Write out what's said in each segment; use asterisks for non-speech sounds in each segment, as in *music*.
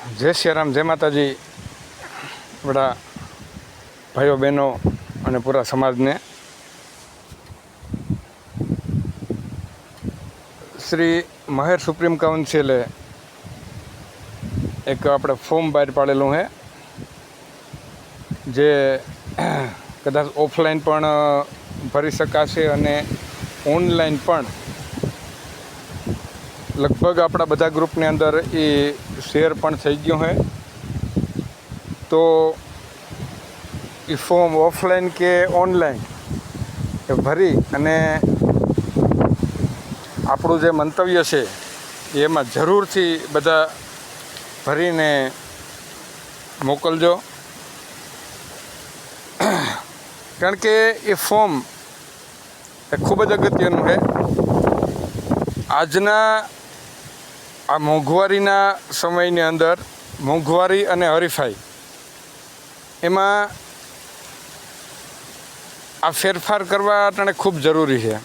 જય શ્રી રામ, જય માતાજી. બધા ભાઈઓ, બહેનો અને પૂરા સમાજને. શ્રી મહેર સુપ્રીમ કાઉન્સિલે એક આપણે ફોર્મ બહાર પાડેલું છે, જે કદાચ ઓફલાઈન પણ ભરી શકાશે અને ઓનલાઈન પણ. લગભગ આપણા બધા ગ્રુપની અંદર એ શેર પણ થઈ ગયું છે તો એ ફોર્મ ઓફલાઈન કે ઓનલાઈન એ ભરી અને આપણું જે મંતવ્ય છે, એમાં જરૂરથી બધા ભરીને મોકલજો. કારણ કે એ ફોર્મ એ ખૂબ જ અગત્યનું છે આજના આ મોંઘવારીના સમયની અંદર મોંઘવારી અને હરીફાઈ, એમાં આ ફેરફાર કરવા અટાણે ખૂબ જરૂરી છે.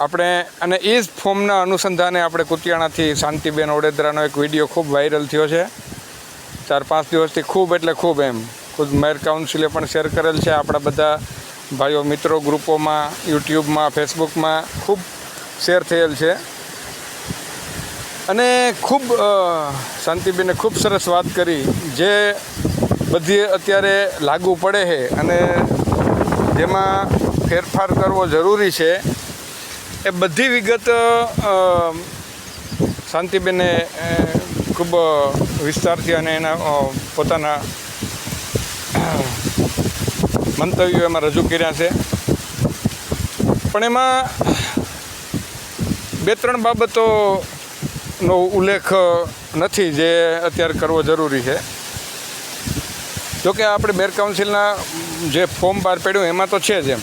આપણે, અને એ જ ફોર્મના અનુસંધાને આપણે કુતિયાણાથી શાંતિબેન ઓડેદરાનો એક વીડિયો ખૂબ વાયરલ થયો છે. ચાર પાંચ દિવસથી ખૂબ એટલે ખૂબ એમ. ખુદ મેયર કાઉન્સિલે પણ શેર કરેલ છે. આપણા બધા ભાઈઓ મિત્રો ગ્રુપોમાં, યુટ્યુબમાં, ફેસબુકમાં ખૂબ શેર થયેલ છે. અને ખૂબ શાંતિબેને ખૂબ સરસ વાત કરી જે બધી અત્યારે લાગુ પડે છે અને જેમાં ફેરફાર કરવો જરૂરી છે. એ બધી વિગત શાંતિબેને ખૂબ વિસ્તારથી અને એના પોતાના, મંતવ્યો એમાં રજૂ કર્યા છે. પણ એમાં બે ત્રણ બાબતોનો ઉલ્લેખ નથી જે અત્યારે કરવો જરૂરી છે. જોકે આપણે મેર કાઉન્સિલના જે ફોર્મ બહાર પાડ્યું એમાં તો છે જ એમ.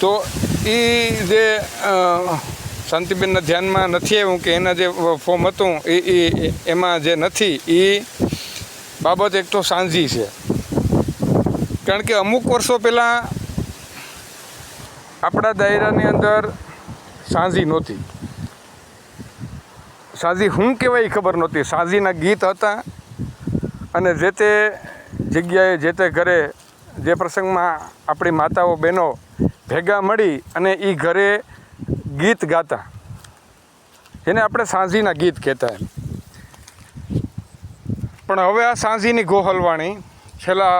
તો એ જે શાંતિબેનના ધ્યાનમાં નથી આવ્યું કે એના જે ફોર્મ હતું એ એમાં જે નથી એ બાબત એક તો સાંજી છે. કારણ કે અમુક વર્ષો પહેલાં આપણા દાયરાની અંદર સાંજી નહોતી. સાંઝી શું કહેવાય ખબર નહોતી. સાંઝીના ગીત હતા અને જે તે જગ્યાએ જે તે ઘરે જે પ્રસંગમાં આપણી માતાઓ બહેનો ભેગા મળી અને એ ઘરે ગીત ગાતા. જેને આપણે સાંઝીના ગીત કહેતા પણ હવે આ સાંઝીની ગોહલવાણી છેલ્લા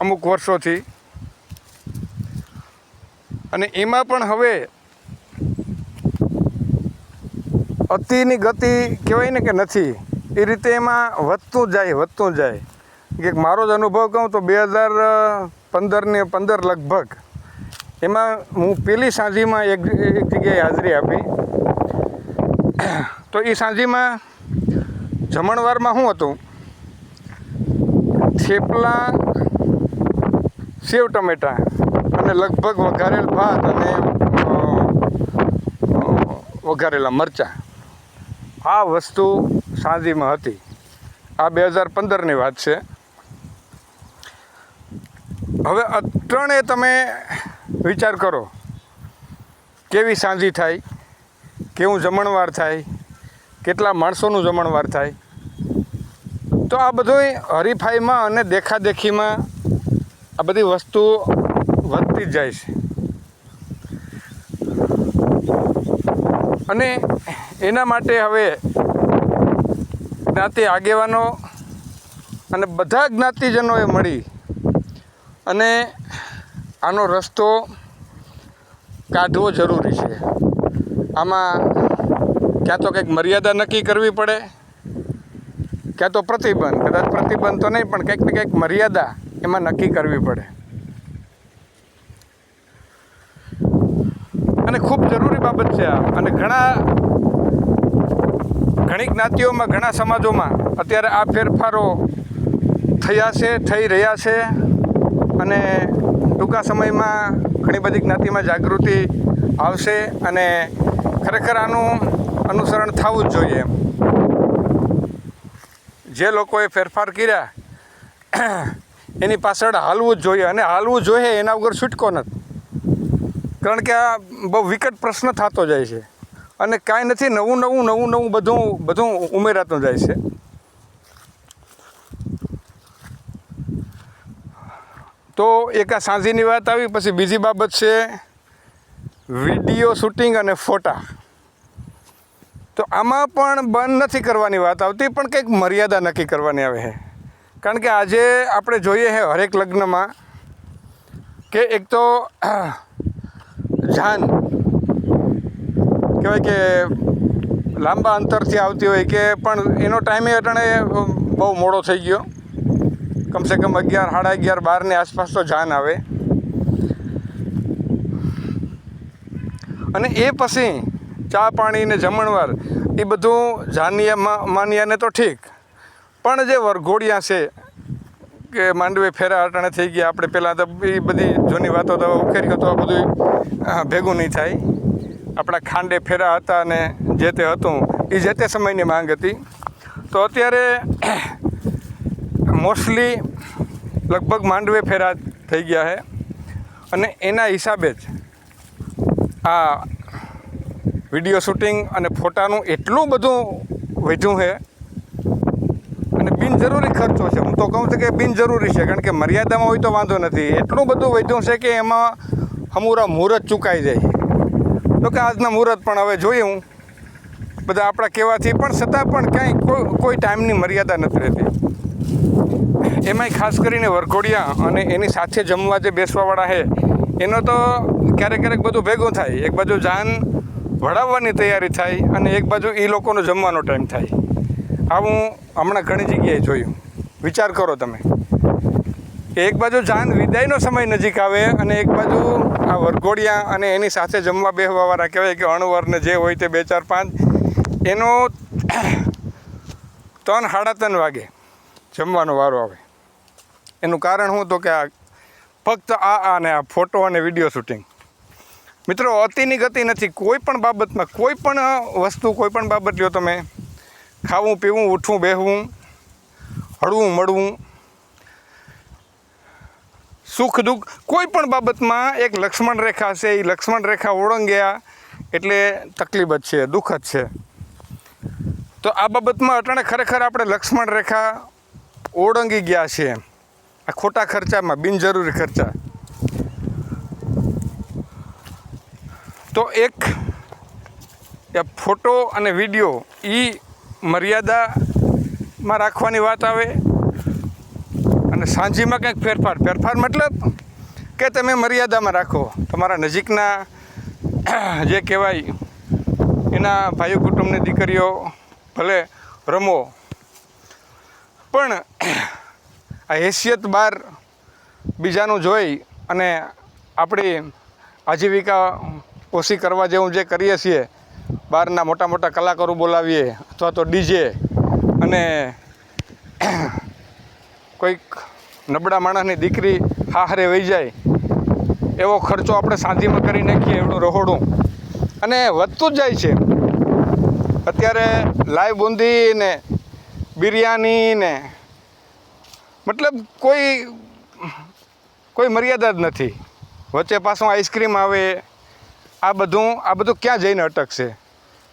અમુક વર્ષોથી અને એમાં પણ હવે અતિની ગતિ કહેવાય ને કે નથી, એ રીતે એમાં વધતું જાય વધતું જાય. કે મારો જ અનુભવ કહું તો બે હજાર પંદરને પંદર લગભગ, એમાં હું પેલી સાંજીમાં એક એક જગ્યાએ હાજરી આપી. તો એ સાંજીમાં જમણવારમાં શું હતું, થેપલા, સેવ ટમેટા અને લગભગ વઘારેલ ભાત અને વઘારેલા મરચાં. આ વસ્તુ સાંજીમાં હતી. આ બે હજાર પંદરની વાત છે. હવે અત્રણે તમે વિચાર કરો. કેવી સાંજી થાય? કેવું જમણવાર થાય? કેટલા માણસોનું જમણવાર થાય? તો આ બધું હરીફાઈમાં અને દેખાદેખીમાં આ બધી વસ્તુ વધતી જ જાય છે. અને એના માટે હવે જ્ઞાતિ આગેવાનો અને બધા જ્ઞાતિજનોએ મળી અને આનો રસ્તો કાઢવો જરૂરી છે. આમાં ક્યાં તો કંઈક મર્યાદા નક્કી કરવી પડે, ક્યાં તો પ્રતિબંધ, કદાચ પ્રતિબંધ તો નહીં, પણ કંઈક ને કંઈક મર્યાદા એમાં નક્કી કરવી પડે. અને ખૂબ જરૂરી બાબત છે આ. અને ઘણા ઘણી જ્ઞાતિઓમાં, ઘણા સમાજોમાં અત્યારે આ ફેરફારો થયા છે, થઈ રહ્યા છે અને ટૂંકા સમયમાં ઘણી બધી જ્ઞાતિમાં જાગૃતિ આવશે અને ખરેખર આનું અનુસરણ થવું જ જોઈએ એમ. જે લોકોએ ફેરફાર કર્યા, *clears throat* એની પાછળ હાલવું જ જોઈએ અને હાલવું જોઈએ એના વગર છૂટકો નથી. કારણ કે આ બહુ વિકટ પ્રશ્ન થતો જાય છે. અને કાંઈ નથી, નવું નવું નવું નવું બધું બધું ઉમેરાતું જાય છે. તો એક આ સાંજીની વાત આવી, પછી બીજી બાબત છે વીડિયો શૂટિંગ અને ફોટા. તો આમાં પણ બંધ નથી કરવાની વાત આવતી, પણ કંઈક મર્યાદા નક્કી કરવાની આવે છે. કારણ કે આજે આપણે જોઈએ છે હરેક લગ્નમાં કે એક તો જાન કહેવાય કે લાંબા અંતરથી આવતી હોય કે પણ એનો ટાઈમે અટાણે બહુ મોડો થઈ ગયો. કમસે કમ અગિયાર, સાડા અગિયાર બારની આસપાસ તો જાન આવે. અને એ પછી ચા પાણી ને જમણવાર, એ બધું જાનિયા માનિયાને તો ઠીક. પણ જે વરઘોડિયા છે, કે માંડવે ફેરા અટાણે થઈ ગયા, આપણે પહેલાં તો એ બધી જૂની વાતો તો ઉખેરી તો આ બધું ભેગું નહીં થાય. આપણા ખાંડે ફેરા હતા અને જે તે હતું, એ જે તે સમયની માંગ હતી. તો અત્યારે મોસ્ટલી લગભગ માંડવે ફેરા થઈ ગયા છે. અને એના હિસાબે જ આ વીડિયો શૂટિંગ અને ફોટાનું એટલું બધું વધ્યું છે. અને બિનજરૂરી ખર્ચો છે. હું તો કહું છું કે બિનજરૂરી છે, કારણ કે મર્યાદામાં હોય તો વાંધો નથી. એટલું બધું વધ્યું છે કે એમાં હમુરા મુહૂર્ત ચૂકાઈ જાય. તો કે આજના મુહૂર્ત પણ હવે જોઈએ હું. બધા આપણા કહેવાથી પણ છતાં પણ ક્યાંય કોઈ ટાઈમની મર્યાદા નથી રહેતી. એમાંય ખાસ કરીને વરઘોડિયા અને એની સાથે જમવા જે બેસવાવાળા છે, એનો તો ક્યારેક ક્યારેક બધું ભેગું થાય. એક બાજુ જાન વળાવવાની તૈયારી થાય અને એક બાજુ એ લોકોનો જમવાનો ટાઈમ થાય. આ હું હમણાં ઘણી જગ્યાએ જોયું. વિચાર કરો તમે. એક બાજુ જાન વિદાયનો સમય નજીક આવે અને એક બાજુ આ વરઘોડિયા અને એની સાથે જમવા બેહવાવાળા કહેવાય કે અણવરને જે હોય તે બે ચાર પાંચ, એનો *coughs* ત્રણ સાડા ત્રણ વાગે જમવાનો વારો આવે. એનું કારણ શું તો કે આ ફક્ત આ અને આ ફોટો અને વીડિયો શૂટિંગ. મિત્રો, અતિની ગતિ નથી. કોઈ પણ બાબતમાં, કોઈ પણ વસ્તુ, કોઈ પણ બાબત લ્યો તમે ખાવું, પીવું, ઉઠવું, બેહવું, હળવું, મળવું સુખ દુઃખ કોઈ પણ બાબતમાં એક લક્ષ્મણ રેખા છે એ લક્ષ્મણ રેખા ઓળંગ્યા એટલે તકલીફ જ છે, દુઃખ જ છે. તો આ બાબતમાં અટાણે ખરેખર આપણે લક્ષ્મણ રેખા ઓળંગી ગયા છે. આ ખોટા ખર્ચામાં, બિનજરૂરી ખર્ચા. તો એક ફોટો અને વીડિયો એ મર્યાદામાં રાખવાની વાત આવે. સાંજીમાં કંઈક ફેરફાર. ફેરફાર મતલબ કે તમે મર્યાદામાં રાખો. તમારા નજીકના જે કહેવાય એના ભાઈ કુટુંબની દીકરીઓ ભલે રમો, પણ આ હેસિયત બહાર બીજાનું જોઈ અને આપણી આજીવિકા ઓછી કરવા જેવું જે કરીએ છીએ બહારના મોટા મોટા કલાકારો બોલાવીએ અથવા તો ડીજે અને કોઈક નબળા માણસની દીકરી હાહરે વહી જાય, એવો ખર્ચો આપણે સાંજીમાં કરી નાખીએ એવડું રહોડું. અને વધતું જ જાય છે. અત્યારે લાઈવ બુંદી ને બિરયાની ને મતલબ કોઈ કોઈ મર્યાદા જ નથી. વચ્ચે પાછું આઈસ્ક્રીમ આવે, આ બધું આ બધું ક્યાં જઈને અટકશે?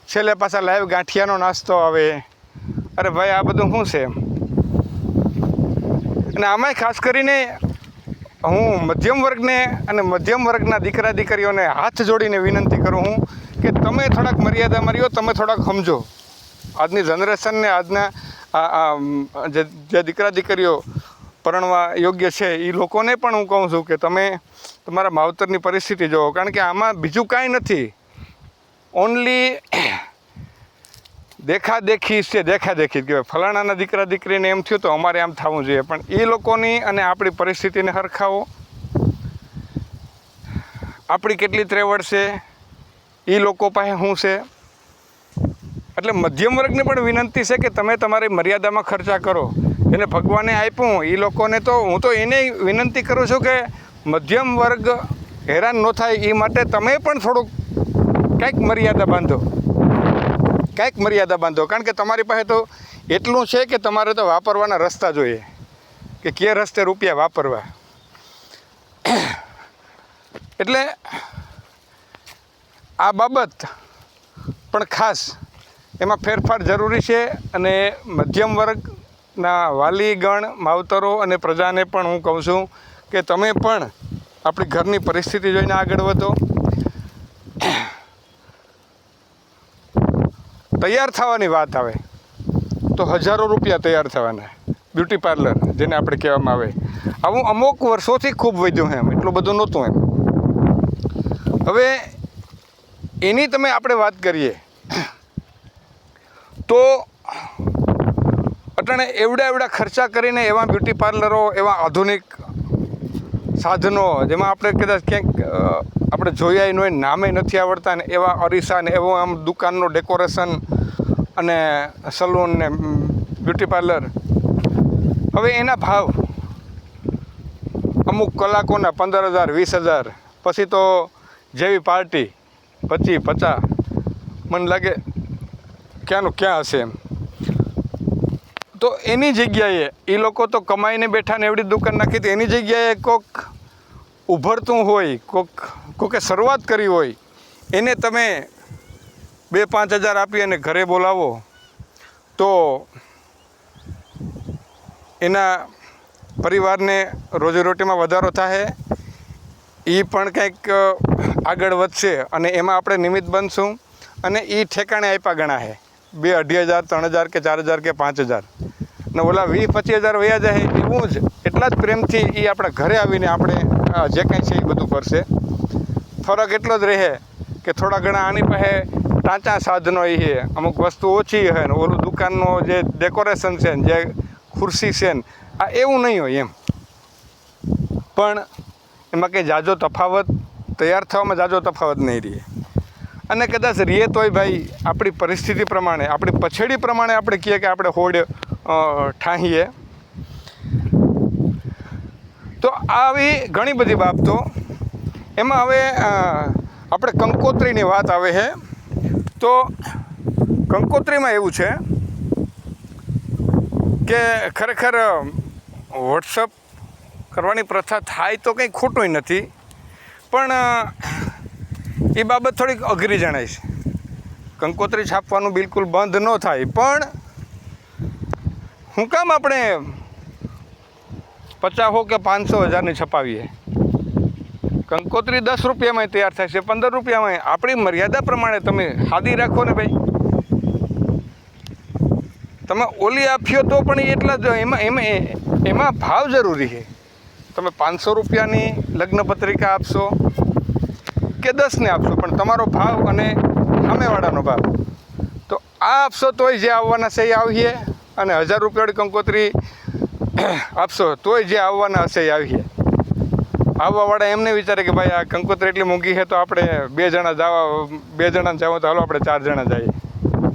છેલ્લે પાછા લાઈવ ગાંઠિયાનો નાસ્તો આવે. અરે ભાઈ, આ બધું શું છે અને આમાંય ખાસ કરીને હું મધ્યમ વર્ગને અને મધ્યમ વર્ગના દીકરા દીકરીઓને હાથ જોડીને વિનંતી કરું હું કે તમે થોડાક મર્યાદા માર્યો તમે થોડાક સમજો. આજની જનરેશનને આજના જે દીકરા દીકરીઓ પરણવા યોગ્ય છે એ લોકોને પણ હું કહું છું કે તમે તમારા માવતરની પરિસ્થિતિ જુઓ. કારણ કે આમાં બીજું કાંઈ નથી. ઓનલી દેખાદેખી છે, દેખાદેખી જ કહેવાય. ફલાણાના દીકરા દીકરીને એમ થયું તો અમારે આમ થવું જોઈએ. પણ એ લોકોની અને આપણી પરિસ્થિતિને સરખાવો આપણી કેટલી ત્રેવડ છે એ લોકો પાસે શું છે? એટલે મધ્યમ વર્ગને પણ વિનંતી છે કે તમે તમારી મર્યાદામાં ખર્ચા કરો. એને ભગવાને આપ્યું એ લોકોને તો હું તો એને વિનંતી કરું છું કે મધ્યમ વર્ગ હેરાન ન થાય. એ માટે તમે પણ થોડુંક કંઈક મર્યાદા બાંધો. કંઈક મર્યાદા બાંધો. કારણ કે તમારી પાસે તો એટલું છે કે તમારે તો વાપરવાના રસ્તા જોઈએ. કે કે રસ્તે રૂપિયા વાપરવા. એટલે આ બાબત પણ ખાસ એમાં ફેરફાર જરૂરી છે અને મધ્યમ વર્ગના વાલીગણ, માવતરો અને પ્રજાને પણ હું કહું છું કે તમે પણ આપણી ઘરની પરિસ્થિતિ જોઈને આગળ વધો. તૈયાર થવાની વાત આવે, તો હજારો રૂપિયા તૈયાર થવાના બ્યુટી પાર્લર, જેને આપણે કહેવામાં આવે. આવું અમુક વર્ષોથી ખૂબ વધ્યું એમ, એટલું બધું નહોતું એમ. હવે, એની તમે આપણે વાત કરીએ, તો અટાણે એવડા એવડા ખર્ચા કરીને એવા બ્યુટી પાર્લરો, એવા આધુનિક સાધનો, જેમાં આપણે કદાચ ક્યાંક આપણે જોયા એનું નામે નથી આવડતા ને એવા અરીસા ને એવો આમ દુકાનનું ડેકોરેશન અને સલૂન ને બ્યુટી પાર્લર હવે એના ભાવ અમુક કલાકોના પંદર હજાર, વીસ હજાર, પછી તો જેવી પાર્ટી પચીસ, પચાસ, મને લાગે ક્યાંનું ક્યાં હશે એમ. તો એની જગ્યાએ એ લોકો તો કમાઈને બેઠા ને એવડી દુકાન નાખી તો એની જગ્યાએ કોક ઉભરતું હોય, કોક, કોકે શરૂઆત કરી હોય, એને તમે બે પાંચ હજાર આપી અને ઘરે બોલાવો. તો એના પરિવારને રોજીરોટીમાં વધારો થાય એ પણ કંઈક આગળ વધશે અને એમાં આપણે નિમિત્ત બનશું અને એ ઠેકાણે આપ્યા ગણા છે બે અઢી હજાર, ત્રણ હજાર કે ચાર હજાર કે પાંચ હજાર. ને ઓલા વીસ, પચીસ હજાર વયા જાય એવું જ એટલા જ પ્રેમથી એ આપણા ઘરે આવીને આપણે જે કાંઈ છે એ બધું કરશે. ફરક એટલો જ રહે કે થોડા ઘણા આની પાસે ટાંચા સાધનો એ છે. અમુક વસ્તુ ઓછી છે ને ઓલું દુકાનનો જે ડેકોરેશન છે ને, જે ખુરશી છે ને, આ એવું નહીં હોય એમ. પણ એમાં કંઈ જાજો તફાવત, તૈયાર થવામાં જાજો તફાવત નહીં રહે. અને કદાચ રીએ તોય ભાઈ, આપણી પરિસ્થિતિ પ્રમાણે, આપણી પછેડી પ્રમાણે આપણે કહીએ કે આપણે હોડ ઠાહીએ. તો આવી ઘણી બધી બાબતો. એમાં હવે આપણે કંકોત્રીની વાત આવે છે. તો કંકોત્રીમાં એવું છે કે ખરેખર વોટ્સઅપ કરવાની પ્રથા થાય તો કંઈ ખોટું નથી, પણ એ બાબત થોડીક અઘરી જણાય છે. કંકોત્રી છાપવાનું બિલકુલ બંધ ન થાય, પણ હું કામ આપણે પચાસો કે પાંચસો હજારની છપાવીએ? કંકોત્રી દસ રૂપિયામાં તૈયાર થાય છે, પંદર રૂપિયામાં આપણી મર્યાદા પ્રમાણે તમે સાદી રાખો ને ભાઈ. તમે ઓલી આપ્યો તો પણ એટલા જ એમાં એમાં એમાં ભાવ જરૂરી છે. તમે પાંચસો રૂપિયાની લગ્ન પત્રિકા આપશો કે દસને આપશો, પણ તમારો ભાવ અને સામેવાળાનો ભાવ. તો આ આપશો તોય જે આવવાના છે એ આવીએ અને હજાર રૂપિયાવાળી કંકોત્રી *coughs* આપશો તોય જે આવવાના હશે એ આવીએ. આવવાવાળા એમને વિચારે કે ભાઈ આ કંકોત્રી એટલી મોંઘી છે, તો આપણે બે જણા જવા, બે જણા જવું તો હાલો આપણે ચાર જણા જઈએ.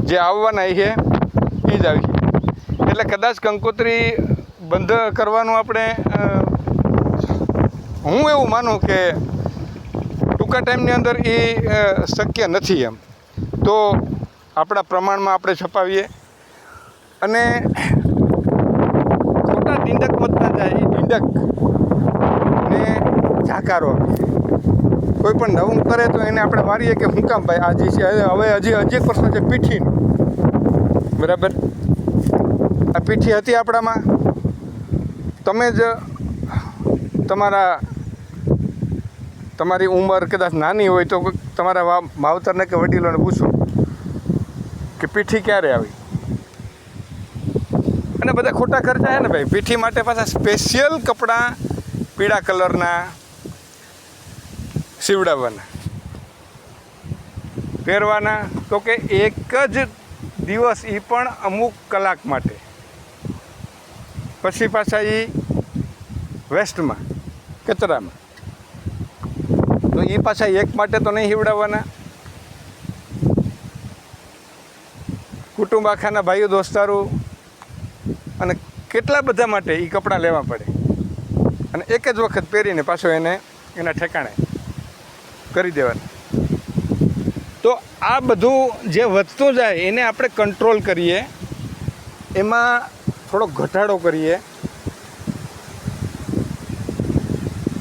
જે આવવાના એ છે, એ જ આવી એટલે કદાચ કંકોત્રી બંધ કરવાનું આપણે હું એવું માનું કે ટૂંકા ટાઈમની અંદર એ શક્ય નથી એમ. તો આપણા પ્રમાણમાં આપણે છપાવીએ. અને ખોટા ડીંડક વધતા જાય એ ડીંડક આપીએ કોઈ પણ નવું કરે તો એને આપણે વારીએ કે હું કામ ભાઈ આજે છે, હવે હજી હજી એક પ્રશ્ન છે, પીઠીનો. બરાબર? આ પીઠી હતી આપણામાં. તમે જ તમારા તમારી ઉંમર કદાચ નાની હોય તો તમારા માવતરને કે વડીલોને પૂછો કે પીઠી ક્યારે આવી? અને બધા ખોટા ખર્ચા છે ને ભાઈ. પીઠી માટે પાછા સ્પેશિયલ કપડાં પીળા કલરના સીવડાવવાના પહેરવાના તો કે એક જ દિવસ એ પણ અમુક કલાક માટે. પછી પાછા એ વેસ્ટમાં, કચરામાં. તો એ પાછા એક માટે તો નહીં હીવડાવવાના કુટુંબ આખાના ભાઈઓ, દોસ્તારો અને કેટલા બધા માટે એ કપડાં લેવા પડે. અને એક જ વખત પહેરીને પાછો એને એના ઠેકાણે કરી દેવાના. તો આ બધું જે વધતું જાય એને આપણે કંટ્રોલ કરીએ. એમાં થોડો ઘટાડો કરીએ.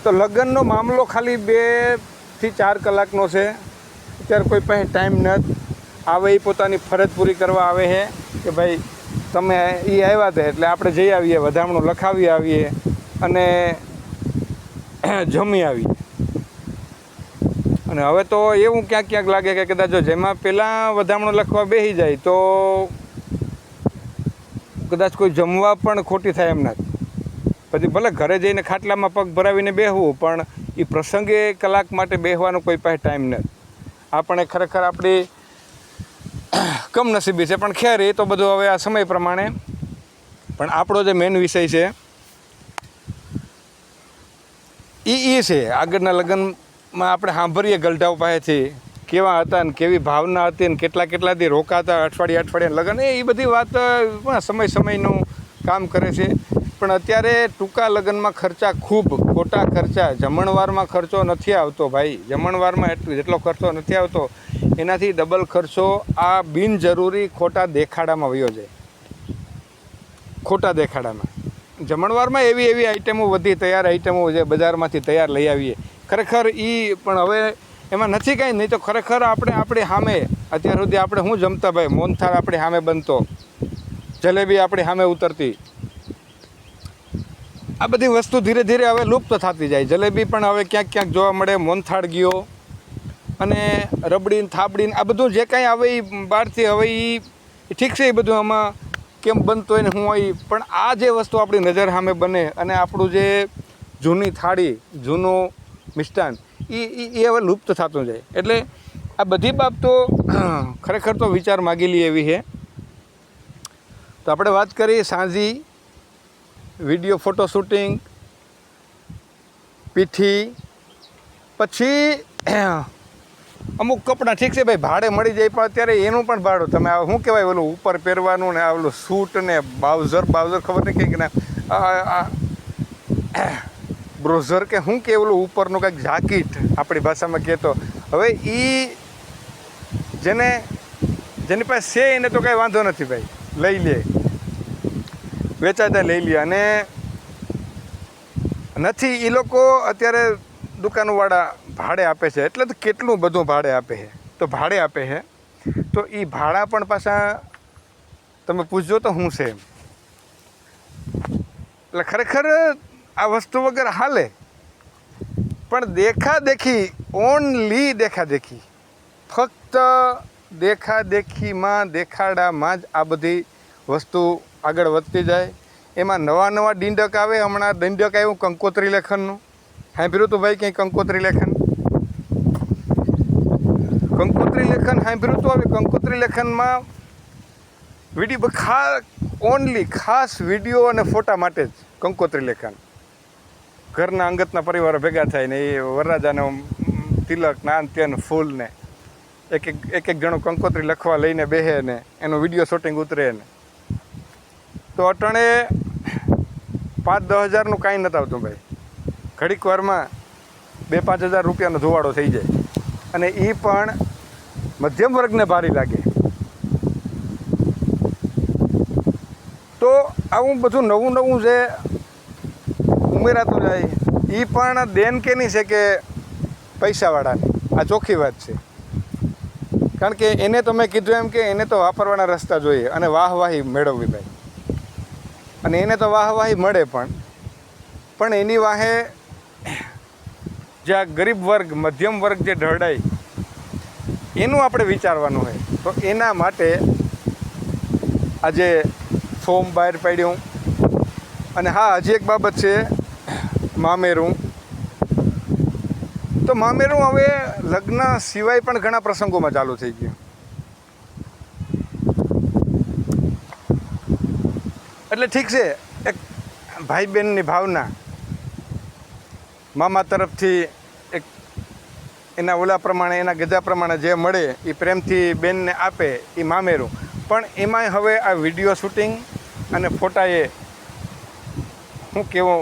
તો લગ્નનો મામલો ખાલી બેથી ચાર કલાકનો છે. અત્યારે કોઈ પાસે ટાઈમ નથી. આવે એ પોતાની ફરજ પૂરી કરવા આવે છે કે ભાઈ, તમે એ આવ્યા હતા એટલે આપણે જઈ આવીએ, વધામણું લખાવી આવીએ અને જમી આવીએ. અને હવે તો એવું ક્યાંક ક્યાંક લાગે કે કદાચ જો જેમાં પહેલાં વધામણું લખવા બેસી જાય, તો કદાચ કોઈ જમવા પણ ખોટી થાય એમ નથી. પછી ભલે ઘરે જઈને ખાટલામાં પગ ભરાવીને બેસવું પણ એ પ્રસંગે કલાક માટે બેસવાનો કોઈ પાસે ટાઈમ નથી. આપણે ખરેખર આપણી કમનસીબી છે, પણ ખેર એ તો બધું હવે આ સમય પ્રમાણે. પણ આપણો જે મેઇન વિષય છે એ એ છે, આગળના લગ્નમાં આપણે સાંભળીએ ગલઢાઓ પાસેથી. કેવા હતા ને કેવી ભાવના હતી ને કેટલા કેટલા દી રોકાતા અઠવાડિયે અઠવાડિયે લગ્ન. એ બધી વાત પણ સમય સમયનું કામ કરે છે. પણ અત્યારે ટૂંકા લગ્નમાં ખર્ચા ખૂબ, ખોટા ખર્ચા. જમણવારમાં ખર્ચો નથી આવતો ભાઈ. જમણવારમાં એટલું, જેટલો ખર્ચો નથી આવતો, એનાથી ડબલ ખર્ચો આ બિનજરૂરી ખોટા દેખાડામાં વયો જાય. ખોટા દેખાડામાં. જમણવારમાં એવી એવી આઈટમો વધી તૈયાર આઈટમો જે બજારમાંથી તૈયાર લઈ આવીએ. ખરેખર એ પણ હવે એમાં નથી કાંઈ, નહીં તો ખરેખર આપણે આપણી સામે, અત્યાર સુધી આપણે શું જમતા ભાઈ? મોનથાળ આપણી સામે બનતો. જલેબી આપણી સામે ઉતરતી. આ બધી વસ્તુ ધીરે ધીરે હવે લુપ્ત થતી જાય. જલેબી પણ હવે ક્યાંક ક્યાંક જોવા મળે મોનથાળ ગયો અને રબડી ને આ બધું જે કાંઈ આવે એ બહારથી હવે એ ઠીક છે એ બધું આમાં કેમ બનતો હોય ને શું હોય પણ આ જે વસ્તુ આપણી નજર સામે બને અને આપણું જે જૂની થાળી, જૂનું મિષ્ટાન. એ એ હવે લુપ્ત થતું જાય. એટલે આ બધી બાબતો *clears throat* ખરેખર તો વિચાર માગેલી એવી છે. તો આપણે વાત કરીએ સાંજી વીડિયો ફોટો શૂટિંગ, પીઠી, પછી *clears throat* અમુક કપડાં ઠીક છે ભાઈ, ભાડે મળી જાય, પણ અત્યારે એનું પણ ભાડું. તમે શું કહેવાય, ઓલું ઉપર પહેરવાનું ને આ ઓલું સૂટ ને બાઉઝર બાઉઝર ખબર નહીં કંઈક ના બ્રોઝર કે શું કે ઓલું ઉપરનું કંઈક જાકીટ આપણી ભાષામાં કહેતો હવે એ જેને, જેની પાસે છે એને તો કાંઈ વાંધો નથી ભાઈ. લઈ લે. વેચાતા લઈ લે અને નથી એ લોકો અત્યારે દુકાનવાળા ભાડે આપે છે. એટલે તો કેટલું બધું ભાડે આપે છે? તો ભાડે આપે છે. તો એ ભાડા પણ પાછા તમે પૂછજો તો શું છે એમ. એટલે ખરેખર આ વસ્તુ વગર હાલે. પણ દેખા દેખી ઓનલી દેખા દેખી ફક્ત દેખા દેખીમાં દેખાડામાં જ આ બધી વસ્તુ આગળ વધતી જાય. એમાં નવા નવા ડીંડક આવે. હમણાં ડીંડક આવ્યું કંકોત્રી લેખનનું. સાંભળ્યું તું ભાઈ ક્યાંય કંકોત્રી લેખન? કંકોત્રી લેખન સાંભળ્યું તું? હવે કંકોત્રી લેખનમાં વીડિયો ખા ઓનલી ખાસ વીડિયો અને ફોટા માટે જ કંકોત્રી લેખન. ઘરના અંગતના પરિવારો ભેગા થાય ને એ વરરાજાનો તિલક નાન તેન ફૂલ ને એક એક એક એક જણો કંકોત્રી લખવા લઈને બેહે ને એનું વીડિયો શૂટિંગ ઉતરે ને. તો અટણે પાંચ દસ હજારનું કાંઈ નહોતું આવતું ભાઈ. ઘડીક વારમાં બે પાંચ હજાર રૂપિયાનો ધોવાડો થઈ જાય. અને એ પણ મધ્યમ વર્ગને ભારી લાગે. તો આવું બધું નવું નવું જે ઉમેરાતું જાય એ પણ દેન કેની છે કે પૈસાવાળાની? આ ચોખ્ખી વાત છે. કારણ કે એને તો મેં કીધું એમ કે એને તો વાપરવાના રસ્તા જોઈએ અને વાહવાહી મેળવવી ભાઈ અને એને તો વાહવાહી મળે પણ. પણ એની વાહે જે આ ગરીબ વર્ગ, મધ્યમ વર્ગ જે ઢળાય, એનું આપણે વિચારવાનું હોય. તો એના માટે આજે ફોર્મ બહાર પાડ્યું. અને હા, હજી એક બાબત છે મામેરું. તો મામેરું હવે લગ્ન સિવાય પણ ઘણા પ્રસંગોમાં ચાલુ થઈ ગયું. એટલે ઠીક છે, એક ભાઈ બહેનની ભાવના મામા તરફથી એક એના ઓલા પ્રમાણે, એના ગજા પ્રમાણે જે મળે, એ પ્રેમથી બેનને આપે, એ મામેરું. પણ એમાંય હવે આ વીડિયો શૂટિંગ અને ફોટાએ હું કેવો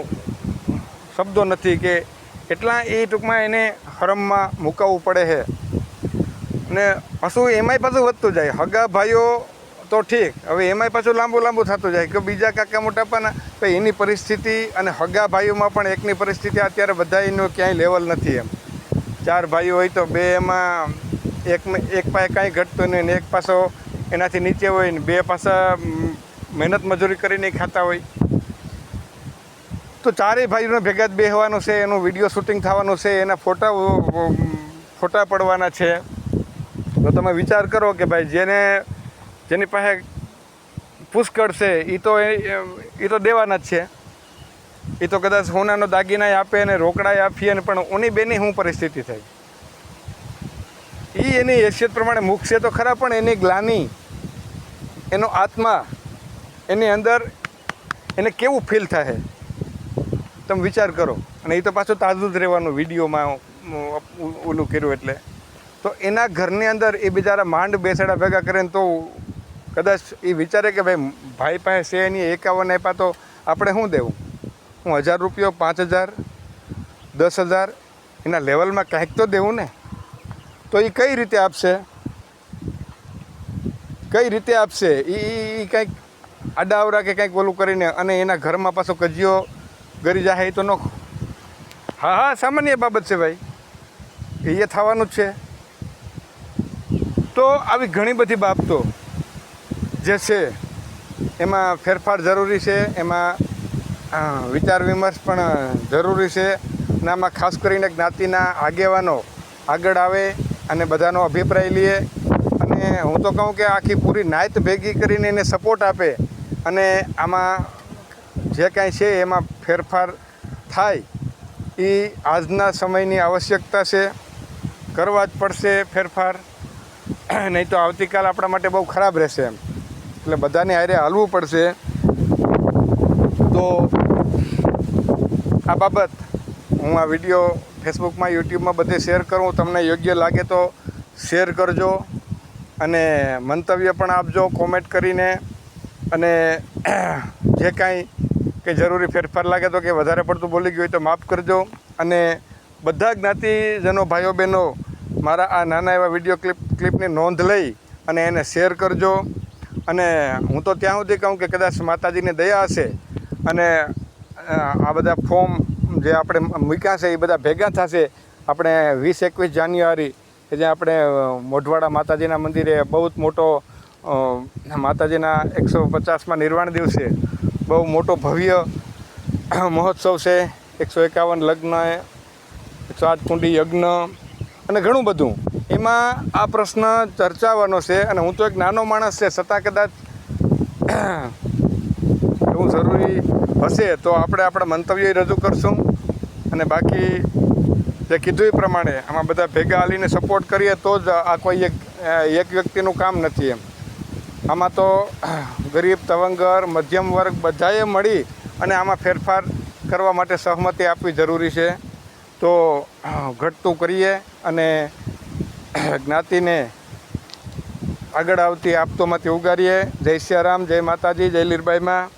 શબ્દો નથી કે એટલા એ ટૂંકમાં એને હરમમાં મૂકાવવું પડે છે. અને પાછું એમાંય પાછું વધતું જાય. હગા ભાઈઓ તો ઠીક. હવે એમાંય પાછું લાંબુ લાંબુ થતું જાય કે બીજા કાકા મોટાપાના તો એની પરિસ્થિતિ અને હગા ભાઈઓમાં પણ એકની પરિસ્થિતિ અત્યારે બધા એનું ક્યાંય લેવલ નથી એમ. ચાર ભાઈઓ હોય તો બે એમાં એક એક પાસે કાંઈ ઘટતું નહીં ને એક પાસો એનાથી નીચે હોય ને બે પાસા મહેનત મજૂરી કરીને ખાતા હોય. તો ચારેય ભાઈઓને ભેગા જ બેહવાનું છે, એનું વીડિયો શૂટિંગ થવાનું છે, એના ફોટા ફોટા પડવાના છે. તો તમે વિચાર કરો કે ભાઈ જેને, જેની પાસે પુષ્કળ છે એ તો એ તો દેવાના જ છે. એ તો કદાચ સોનાનો દાગીના આપે અને રોકડાય આપીએ ને પણ ઉની બેની શું પરિસ્થિતિ થઈ? એ એની હેસિયત પ્રમાણે મૂકશે તો ખરા, પણ એની ગ્લાની, એનો આત્મા, એની અંદર એને કેવું ફીલ થાય? તમે વિચાર કરો. અને એ તો પાછું તાજું જ રહેવાનું વિડીયોમાં ઓલું કર્યું એટલે. તો એના ઘરની અંદર એ બિચારા માંડ બેસાડા ભેગા કરે ને તો કદાચ એ વિચારે કે ભાઈ ભાઈ પાસે છે એની એકાવન આપ્યા તો આપણે શું દેવું? હું હજાર રૂપિયો, પાંચ હજાર, દસ હજાર, એના લેવલમાં કાંઈક તો દેવું ને? તો એ કઈ રીતે આપશે? કઈ રીતે આપશે? એ કંઈક આડાવરા કે કંઈક ઓલું કરીને અને એના ઘરમાં પાછો કજિયો ગરી એ તો ન હા હા, સામાન્ય બાબત છે ભાઈ. એ થવાનું જ છે. તો આવી ઘણી બધી બાબતો જે છે, એમાં ફેરફાર જરૂરી છે, એમાં વિચાર વિમર્શ પણ જરૂરી છે અને આમાં ખાસ કરીને જ્ઞાતિના આગેવાનો આગળ આવે અને બધાનો અભિપ્રાય લઈએ અને હું તો કહું કે આખી પૂરી નાયત ભેગી કરીને એને સપોર્ટ આપે અને આમાં જે કાંઈ છે એમાં ફેરફાર થાય, એ આજના સમયની આવશ્યકતા છે. કરવા જ પડશે ફેરફાર. *clears throat* નહીં તો આવતીકાલ આપણા માટે બહુ ખરાબ રહેશે એમ. એટલે બધાને આરે હાલવું પડશે. તો આ બાબત હું આ વીડિયો ફેસબુકમાં, યુટ્યુબમાં બધે શેર કરું. તમને યોગ્ય લાગે તો શેર કરજો અને મંતવ્ય પણ આપજો કોમેન્ટ કરીને. અને *clears throat* જે કાંઈ કે જરૂરી ફેરફાર લાગે તો કે વધારે પડતું બોલી ગયું હોય તો માફ કરજો. અને બધા જ્ઞાતિજનો ભાઈઓ બહેનો મારા આ નાના એવા વીડિયો ક્લિપ, ક્લિપની નોંધ લઈ અને એને શેર કરજો. અને હું તો ત્યાં સુધી કહું કે કદાચ માતાજીની દયા હશે અને આ બધા ફોર્મ જે આપણે મૂક્યા છે, એ બધા ભેગા થશે. આપણે વીસ એકવીસ જાન્યુઆરી, કે જે આપણે મોઢવાડા માતાજીના મંદિરે બહુ જ મોટો માતાજીના એકસો પચાસમાં નિર્વાણ દિવસે બહુ મોટો ભવ્ય મહોત્સવ છે. એકસો એકાવન લગ્ન, એકસો આઠ કુંડી યજ્ઞ અને ઘણું બધું. એમાં આ પ્રશ્ન ચર્ચાવાનો છે અને હું તો એક નાનો માણસ છે, છતાં કદાચ એવું જરૂરી હશે તો આપણે આપણા મંતવ્ય રજૂ કરશું. અને બાકી જે કીધું એ પ્રમાણે આમાં બધા ભેગા હાલીને સપોર્ટ કરીએ તો જ આ કોઈ એક એક વ્યક્તિનું કામ નથી એમ. આમાં તો ગરીબ, તવંગર, મધ્યમ વર્ગ બધાએ મળી અને આમાં ફેરફાર કરવા માટે સહમતિ આપવી જરૂરી છે. તો ઘટતું કરીએ અને જ્ઞાતિને આગળ આવતી આપતોમાંથી ઉગારીએ. જય સિયારામ, જય માતાજી, જય લીરબાઈમાં.